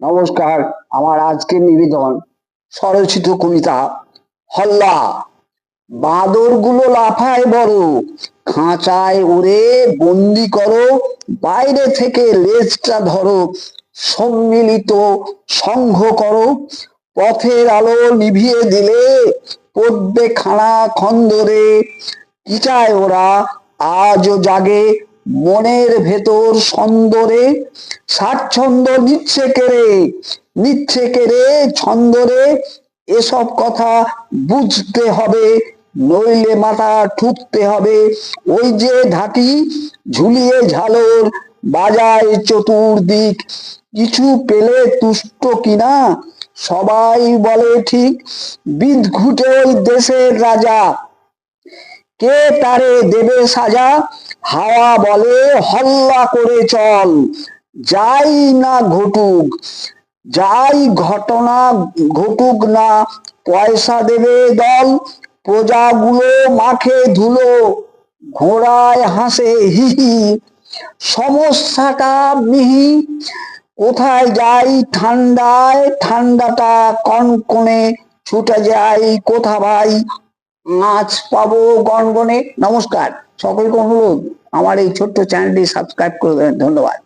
নমস্কার, আমার আজকের নিবেদন স্বরচিত কবিতা হল্লা। বাঁদরগুলো লাফায় বড়, খাঁচায় ওরে বন্দি করো, বাইরে থেকে লেজটা ধরো, সম্মিলিত সংঘ করো। পথের আলো নিভিয়ে দিলে পড়বে খানা খন্দরে কি চায় ওরা, আজও জাগে মনের ভেতর সন্দরে স্বাচ্ছন্দ্য নিচ্ছে কেড়ে নিচ্ছে কেড়ে ছন্দরে এসব কথা বুঝতে হবে, নইলে মাথা ঠুকতে হবে। ওই যে ঢাকি ঝুলিয়ে ঝালর বাজায় চতুর্দিক, কিছু পেলে তুষ্ট কিনা? সবাই বলে ঠিক বিদঘুটে ওই দেশের রাজা। কে তারে দেবে সাজা? হাওয়া বলে, হল্লা করে চল। যাই না ঘটুক, যাই ঘটনা ঘটুক না, পয়সা দেবে দল, প্রজাগুলো মাখে ধুলো, ঘোড়ায় হাসে হিহি। সমস্যাটা মিহি, কোথায় যাই ঠান্ডায়, ঠান্ডাটা কনকনে ছুটে যাই কোথা ভাই? মাছ পাবো গনগনে। নমস্কার। সকলকে অনুরোধ আমার এই ছোট্ট চ্যানেলটি সাবস্ক্রাইব করে দেবেন। ধন্যবাদ।